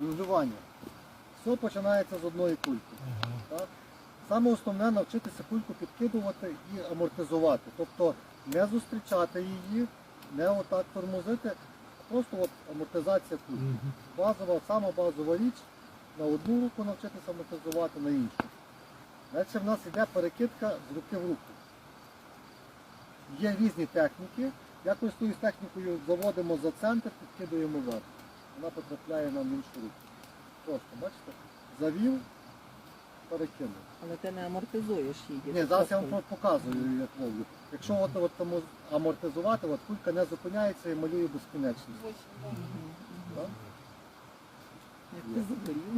Виживання. Все починається з одної кульки. Так? Саме основне навчитися кульку підкидувати і амортизувати. Тобто не зустрічати її, не отак тормозити, просто от амортизація кульки. Базова, сама базова річ на одну руку навчитися амортизувати на іншу. Далі в нас йде перекидка з руки в руку. Є різні техніки. Я користуюсь технікою, заводимо за центр, підкидуємо вверх. Вона потрапляє нам в іншу руку. Просто, бачите? Завів, перекинув. Але ти не амортизуєш її. Ні, зараз я вам показую, як ловлю. Якщо от, от тому амортизувати, от кулька не зупиняється і малює безкінечність. Так?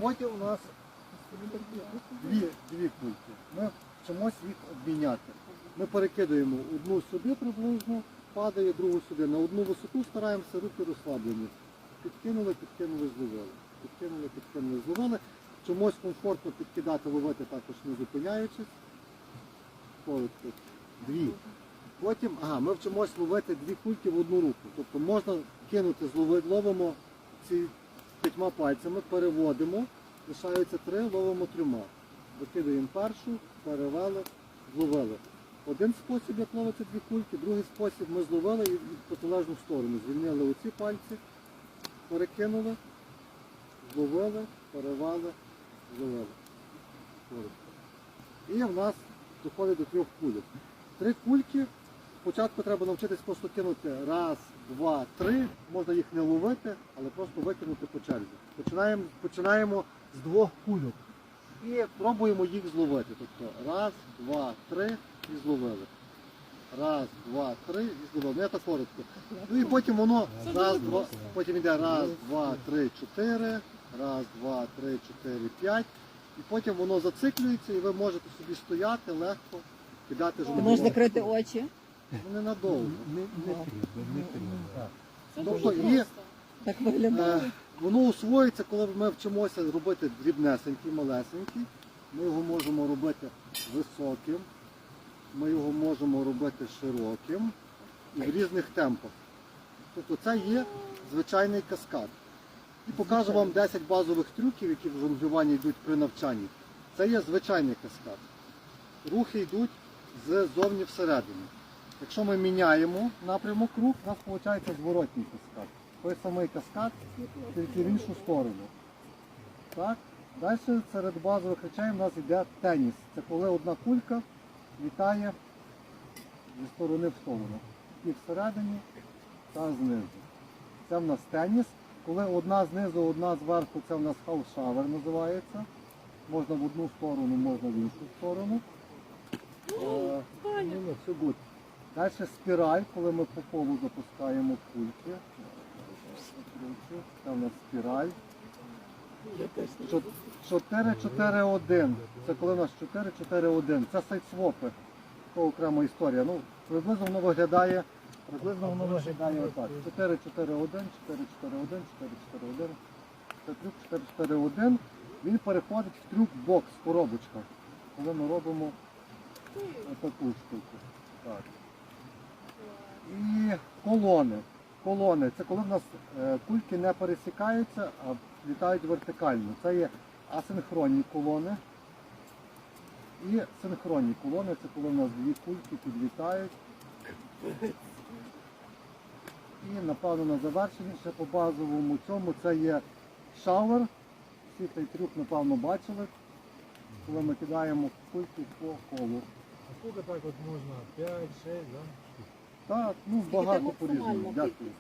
Потім у нас дві, дві кульки. Ми вчимось їх обміняти. Ми перекидуємо одну сюди приблизно, падає, другу сюди. На одну висоту стараємося руки розслаблені. Підкинули, підкинули, зловили. Підкинули, підкинули, зловили. Чомусь комфортно підкидати, ловити також не зупиняючись. Коротко. Дві. Потім, ага, ми вчимось ловити дві кульки в одну руку. Тобто можна кинути, злови- ловимо ці п'ятьма пальцями, переводимо, лишаються три, ловимо трьома. Викидаємо першу, перевели, зловили. Один спосіб, як ловити дві кульки, другий спосіб ми зловили і в протилежну сторону. Звільнили оці пальці, перекинули, зловили, перевели, зловили. І в нас доходить до трьох кульок. Три кульки. Спочатку треба навчитись просто кинути раз, два, три. Можна їх не ловити, але просто викинути по черзі. Починаємо, починаємо з двох кульок. І пробуємо їх зловити. Тобто раз, два, три і зловили. Раз, два, три і зловили. Ну, я так коротко. Ну і потім воно раз, два, потім йде раз, два, три, чотири, раз, два, три, чотири, п'ять. І потім воно зациклюється, і ви можете собі стояти легко, кидати Ти можеш закрити очі. Ну, ненадовго. Не, не треба, не треба. Тобто і Так виглядає. е, воно усвоїться, коли ми вчимося робити дрібнесенький, малесенький. Ми його можемо робити високим, можемо робити широким і в різних темпах. Тобто це є звичайний каскад. І покажу вам 10 базових трюків, які в жонглюванні йдуть при навчанні. Це є звичайний каскад. Рухи йдуть ззовні всередину. Якщо ми міняємо напрямок рух, у нас виходить зворотній каскад. Той самий каскад, тільки в іншу сторону. Так? Далі серед базових речей у нас йде теніс. Це коли одна кулька літає зі сторони в сторону. І всередині та знизу. Це в нас теніс. Коли одна знизу, одна зверху, це в нас хаус-шавер називається. Можна в одну сторону, можна в іншу сторону. Е, ну, все good. Далі спіраль, коли ми по полу запускаємо кульки. Це в нас спіраль. 4-4-1. Це коли у нас 4-4-1. Це сайдсвопи. Це окрема історія. Ну, приблизно воно виглядає. Приблизно воно виглядає отак. 4-4-1, 4-4-1, 4-4-1. Це трюк 4-4-1. Він переходить в трюк бокс, коробочка. Коли ми робимо таку штуку. Так. І колони. Колони. Це коли в нас е, кульки не пересікаються, а літають вертикально. Це є асинхронні колони. І синхронні колони це коли в нас дві кульки підлітають. І напевно на завершення ще по базовому цьому це є шавер. Всі цей трюк, напевно, бачили, коли ми кидаємо кульки по колу. А сколько так от можна? 5, 6, да? Так, ну багато по-різному. Дякую.